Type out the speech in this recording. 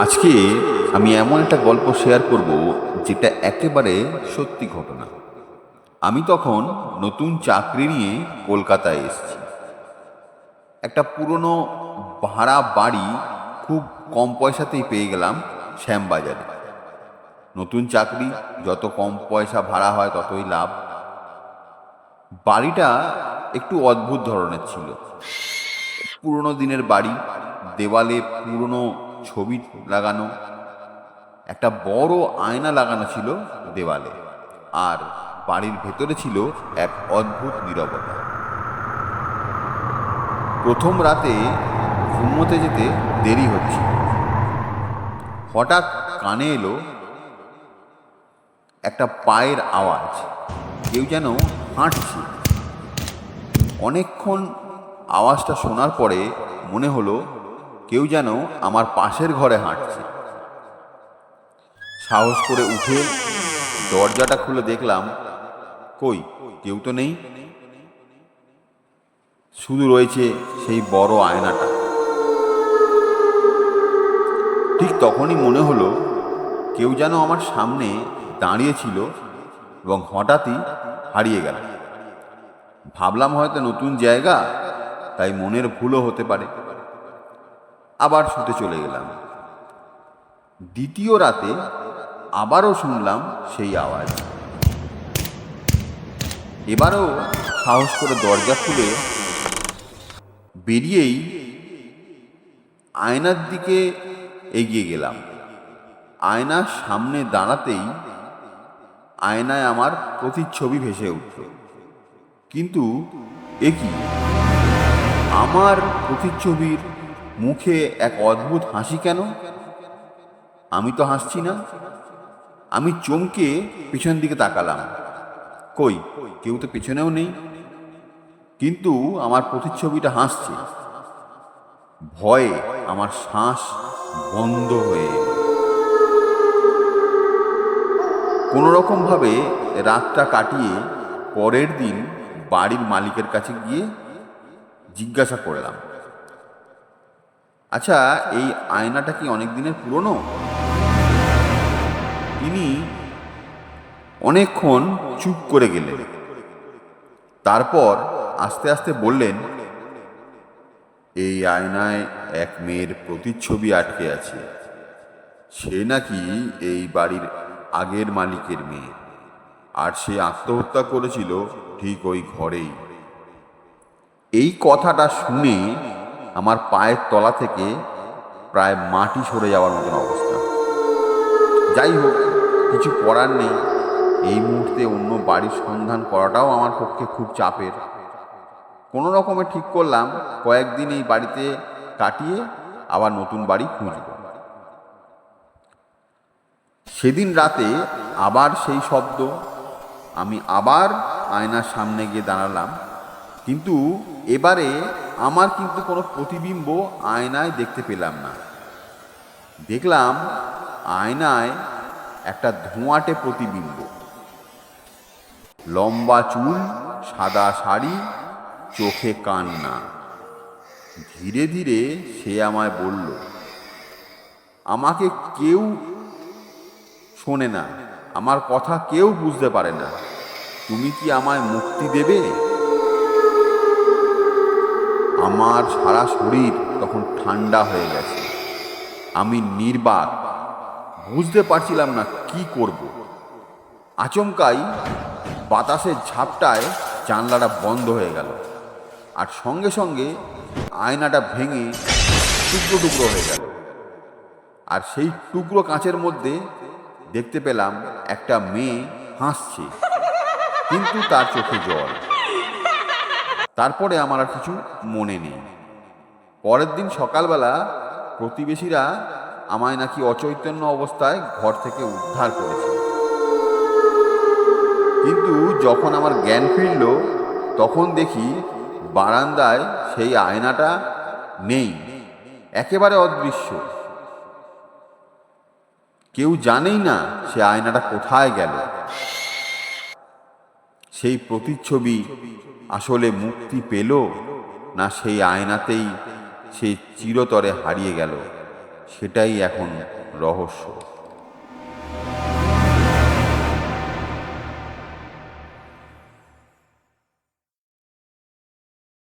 আজকে আমি এমন একটা গল্প শেয়ার করব যেটা একেবারে সত্যি ঘটনা। আমি তখন নতুন চাকরি নিয়ে কলকাতায় এসেছি। একটা পুরনো ভাড়া বাড়ি খুব কম পয়সাতেই পেয়ে গেলাম শ্যামবাজারে। নতুন চাকরি, যত কম পয়সা ভাড়া হয় ততই লাভ। বাড়িটা একটু অদ্ভুত ধরনের ছিল। পুরনো দিনের বাড়ি, দেওয়ালে পুরনো ছবি লাগানো, একটা বড় আয়না লাগানো ছিল দেওয়ালে। আর বাড়ির ভেতরে ছিল এক অদ্ভুত নীরবতা। প্রথম রাতে ঘুমোতে যেতে দেরি হচ্ছিল। হঠাৎ কানে এলো একটা পায়ের আওয়াজ। কেউ যেন হাঁটছে অনেকক্ষণ আওয়াজটা শোনার পরে মনে হলো কেউ যেন আমার পাশের ঘরে হাঁটছে। সাহস করে উঠে দরজাটা খুলে দেখলাম, কই, কেউ তো নেই। শুধু রয়েছে সেই বড় আয়নাটা। ঠিক তখনই মনে হলো, কেউ যেন আমার সামনে দাঁড়িয়েছিল এবং হঠাৎই হারিয়ে গেল। ভাবলাম হয়তো নতুন জায়গা, তাই মনের ভুলও হতে পারে। আবার শুতে চলে গেলাম। দ্বিতীয় রাতে আবারও শুনলাম সেই আওয়াজ। এবারও সাহস করে দরজা খুলে বেরিয়েই আয়নার দিকে এগিয়ে গেলাম। আয়নার সামনে দাঁড়াতেই আয়নায় আমার প্রতিচ্ছবি ভেসে উঠল। কিন্তু এ কি? আমার প্রতিচ্ছবির মুখে এক অদ্ভুত হাসি কেন? আমি তো হাসছি না। আমি চমকে পিছন দিকে তাকালাম। কই, কেউ তো পেছনেও নেই। কিন্তু আমার প্রতিচ্ছবিটা হাসছে। ভয়ে আমার শ্বাস বন্ধ হয়ে কোনো রকমভাবে রাতটা কাটিয়ে পরের দিন বাড়ির মালিকের কাছে গিয়ে জিজ্ঞাসা করলাম। আচ্ছা এই আয়নাটা কি অনেক দিনের পুরনো? তিনি অনেকক্ষণ চুপ করে গেলেন। তারপর আস্তে আস্তে বললেন, এই আয়নায় এক মেয়ের প্রতিচ্ছবি আটকে আছে। সে নাকি এই বাড়ির আগের মালিকের মেয়ে। আর সে আত্মহত্যা করেছিল ঠিক ওই ঘরেই। এই কথাটা শুনে আমার পায়ের তলা থেকে প্রায় মাটি সরে যাওয়ার মতন অবস্থা। যাই হোক, কিছু করার নেই। এই মুহূর্তে অন্য বাড়ির সন্ধান করাটাও আমার পক্ষে খুব চাপের। কোনো রকমে ঠিক করলাম, কয়েকদিন এই বাড়িতে কাটিয়ে আবার নতুন বাড়ি খুঁজব। সেদিন রাতে আবার সেই শব্দ, আমি আবার আয়নার সামনে গিয়ে দাঁড়ালাম। কিন্তু এবারে আমার কিন্তু কোনো প্রতিবিম্ব আয়নায় দেখতে পেলাম না। দেখলাম আয়নায় একটা ধোঁয়াটে প্রতিবিম্ব। লম্বা চুল, সাদা শাড়ি, চোখে কান্না। ধীরে ধীরে সে আমায় বলল, আমাকে কেউ শোনে না। আমার কথা কেউ বুঝতে পারে না। তুমি কি আমায় মুক্তি দেবে? আমার সারা শরীর তখন ঠান্ডা হয়ে গেছে। আমি নির্বাক। বুঝতে পারছিলাম না কি করব। আচমকাই বাতাসের ঝাপটায় জানলাটা বন্ধ হয়ে গেল আর সঙ্গে সঙ্গে আয়নাটা ভেঙে টুকরো টুকরো হয়ে গেল। আর সেই টুকরো কাঁচের মধ্যে দেখতে পেলাম একটা মেয়ে হাসছে, কিন্তু তার চোখে জল। তারপরে আমার আর কিছু মনে নেই। পরের দিন সকালবেলা প্রতিবেশীরা আমায় নাকি অচৈতন্য অবস্থায় ঘর থেকে উদ্ধার করেছে। কিন্তু যখন আমার জ্ঞান ফিরল, তখন দেখি বারান্দায় সেই আয়নাটা নেই, একেবারে অদৃশ্য। কেউ জানেই না সে আয়নাটা কোথায় গেল। সেই প্রতিচ্ছবি আসলে মুক্তি পেল না সেই আয়নাতেই সে চিরতরে হারিয়ে গেল? সেটাই এখন রহস্য।